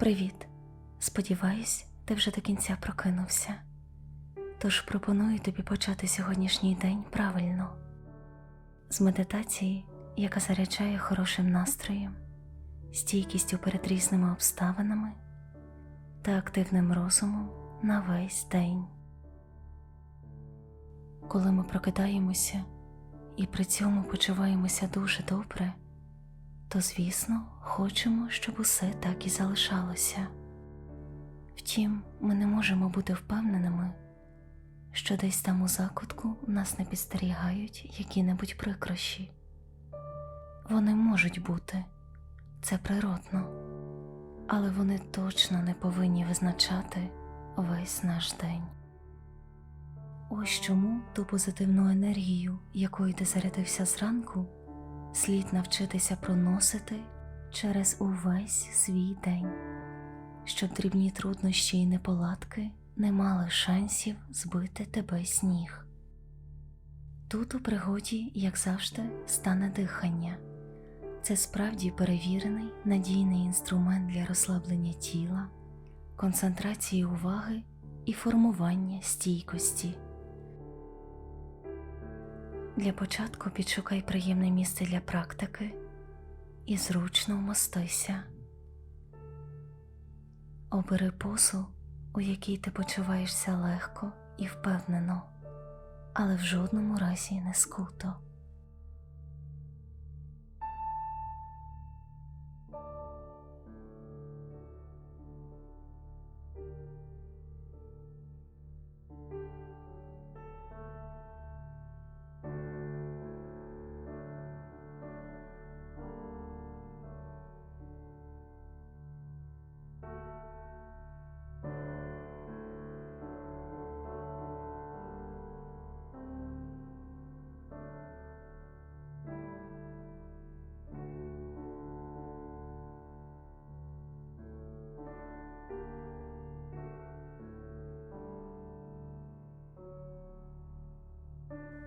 Привіт! Сподіваюсь, ти вже до кінця прокинувся. Тож пропоную тобі почати сьогоднішній день правильно з медитації, яка заряджає хорошим настроєм, стійкістю перед різними обставинами та активним розумом на весь день. Коли ми прокидаємося і при цьому почуваємося дуже добре, то, звісно, хочемо, щоб усе так і залишалося. Втім, ми не можемо бути впевненими, що десь там у закутку нас не підстерігають які-небудь прикрощі. Вони можуть бути, це природно, але вони точно не повинні визначати весь наш день. Ось чому ту позитивну енергію, якою ти зарядився зранку, слід навчитися проносити через увесь свій день, щоб дрібні труднощі і неполадки не мали шансів збити тебе з ніг. Тут у пригоді, як завжди, стане дихання. Це справді перевірений надійний інструмент для розслаблення тіла, концентрації уваги і формування стійкості. Для початку підшукай приємне місце для практики і зручно вмостися. Обери позу, у якій ти почуваєшся легко і впевнено, але в жодному разі не скуто.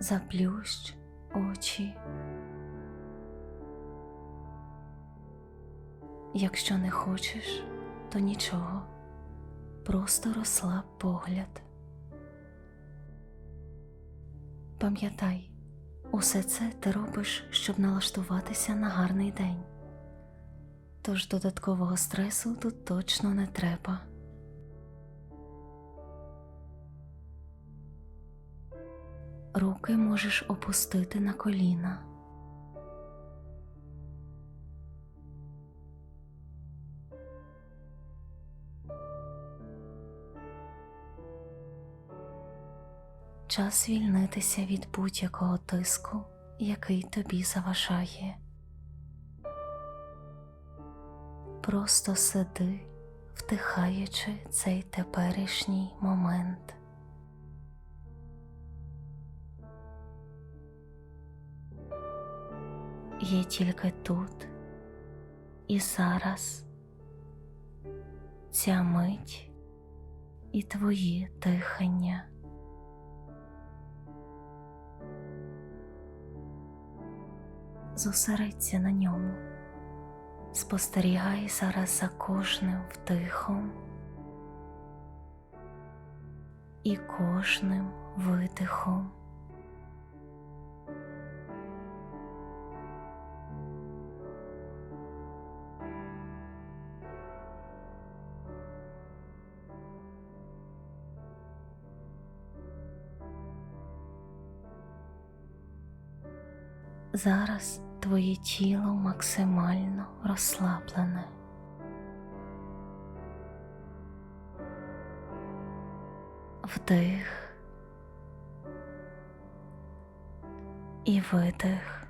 Заплющ очі. Якщо не хочеш, то нічого, просто розслаб погляд. Пам'ятай, усе це ти робиш, щоб налаштуватися на гарний день. Тож додаткового стресу тут точно не треба. Руки можеш опустити на коліна. Час звільнитися від будь-якого тиску, який тобі заважає. Просто сиди, вдихаючи цей теперішній момент. Є тільки тут і зараз ця мить і твоє дихання. Зосередься на ньому, спостерігай зараз за кожним вдихом і кожним видихом. Зараз твоє тіло максимально розслаблене. Вдих і видих.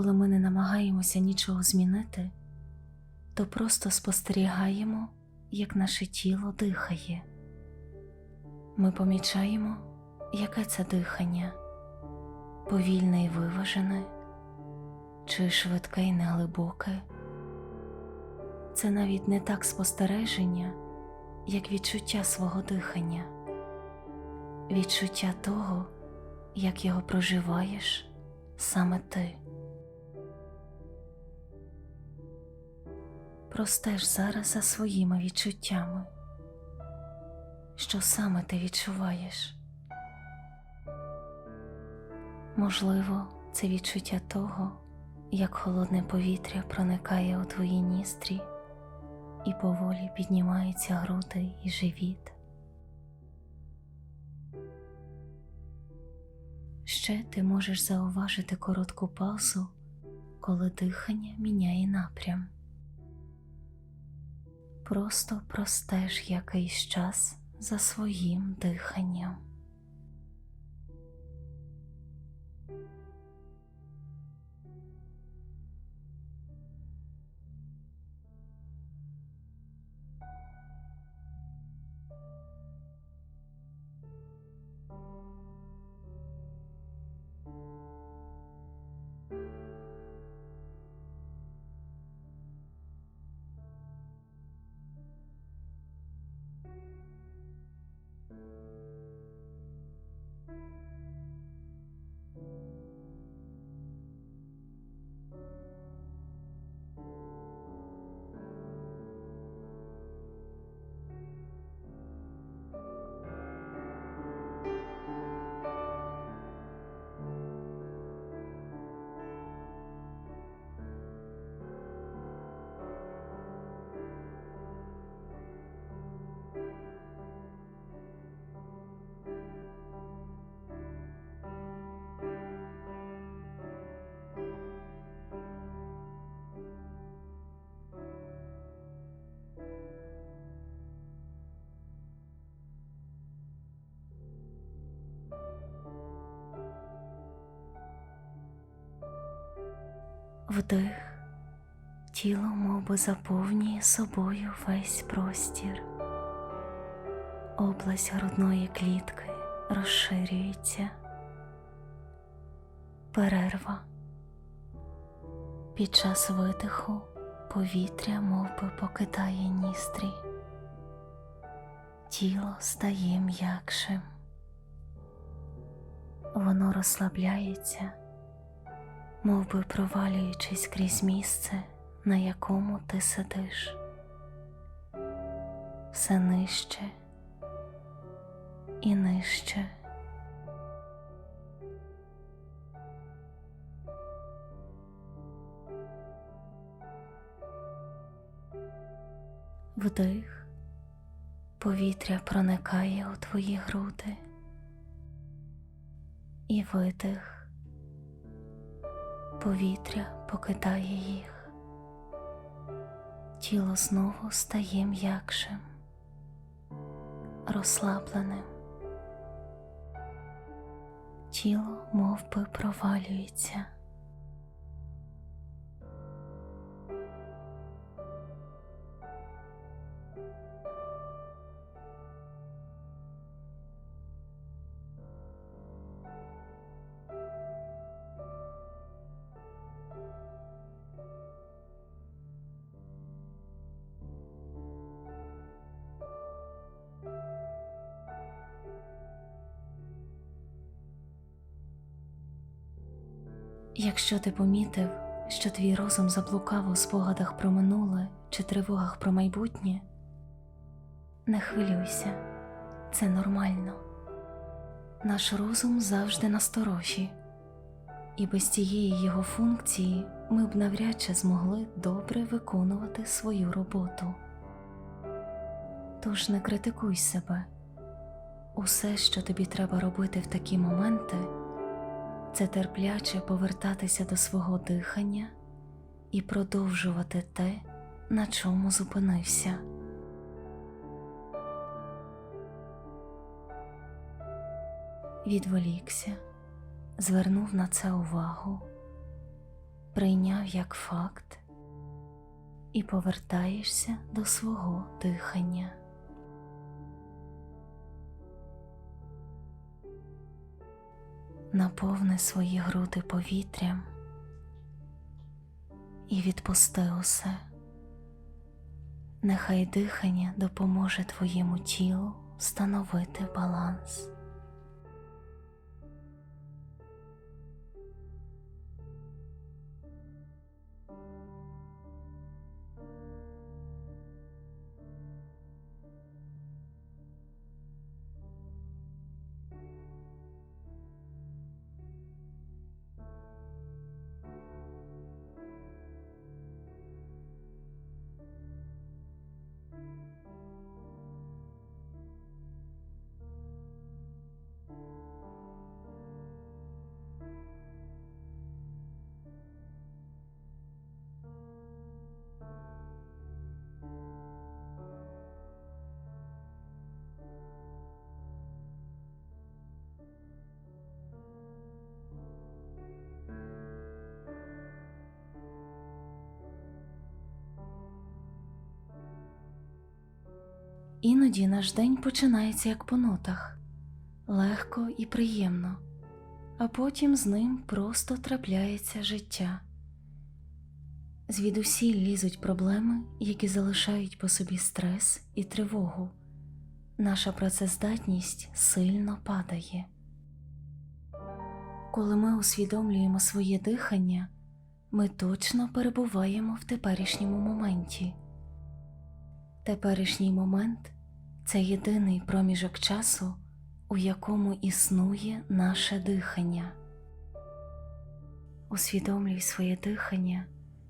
Коли ми не намагаємося нічого змінити, то просто спостерігаємо, як наше тіло дихає. Ми помічаємо, яке це дихання повільне і виважене, чи швидке і неглибоке. Це навіть не так спостереження, як відчуття свого дихання, відчуття того, як його проживаєш саме ти. Простеж зараз за своїми відчуттями, що саме ти відчуваєш. Можливо, це відчуття того, як холодне повітря проникає у твої ністрі і поволі піднімаються груди і живіт. Ще ти можеш зауважити коротку паузу, коли дихання міняє напрям. Просто простеж якийсь час за своїм диханням. Вдих, тіло мовби заповнює собою весь простір. Область грудної клітки розширюється. Перерва. Під час видиху повітря мовби покидає ністрі. Тіло стає м'якшим. Воно розслабляється мов би провалюючись крізь місце, на якому ти сидиш, все нижче і нижче. Вдих, повітря проникає у твої груди. І видих повітря покидає їх, тіло знову стає м'якшим, розслабленим, тіло мов би провалюється. Якщо ти помітив, що твій розум заблукав у спогадах про минуле чи тривогах про майбутнє, не хвилюйся, це нормально. Наш розум завжди насторожі, і без цієї його функції ми б навряд чи змогли добре виконувати свою роботу. Тож не критикуй себе. Усе, що тобі треба робити в такі моменти, це терпляче повертатися до свого дихання і продовжувати те, на чому зупинився. Відволікся, звернув на це увагу сприйняв як факт і повертаєшся до свого дихання. Наповни свої груди повітрям і відпусти усе. Нехай дихання допоможе твоєму тілу встановити баланс. Іноді наш день починається як по нотах, легко і приємно, а потім з ним просто трапляється життя. Звідусіль лізуть проблеми, які залишають по собі стрес і тривогу. Наша працездатність сильно падає. Коли ми усвідомлюємо своє дихання, ми точно перебуваємо в теперішньому моменті. Теперішній момент це єдиний проміжок часу, у якому існує наше дихання. Усвідомлюй своє дихання,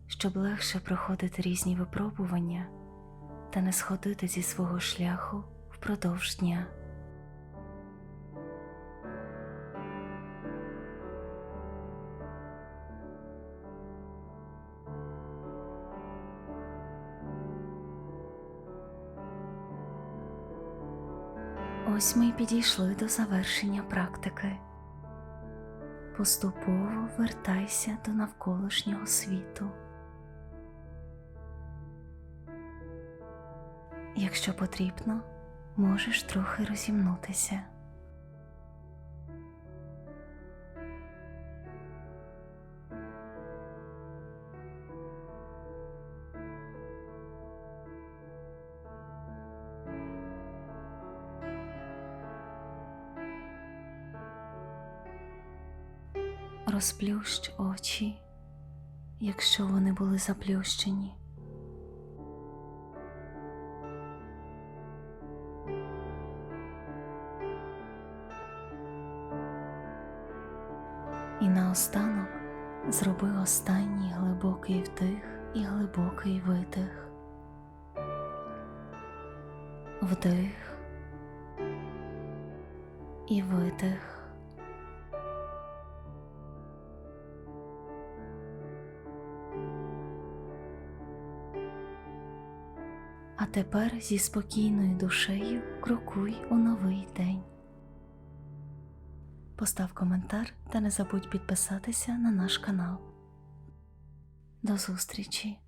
щоб легше проходити різні випробування та не сходити зі свого шляху впродовж дня. Ось ми й підійшли до завершення практики. Поступово вертайся до навколишнього світу. Якщо потрібно, можеш трохи розімнутися. Розплющ очі, якщо вони були заплющені. І наостанок зроби останній глибокий вдих і глибокий видих. Вдих і видих. Тепер зі спокійною душею крокуй у новий день. Постав коментар та не забудь підписатися на наш канал. До зустрічі!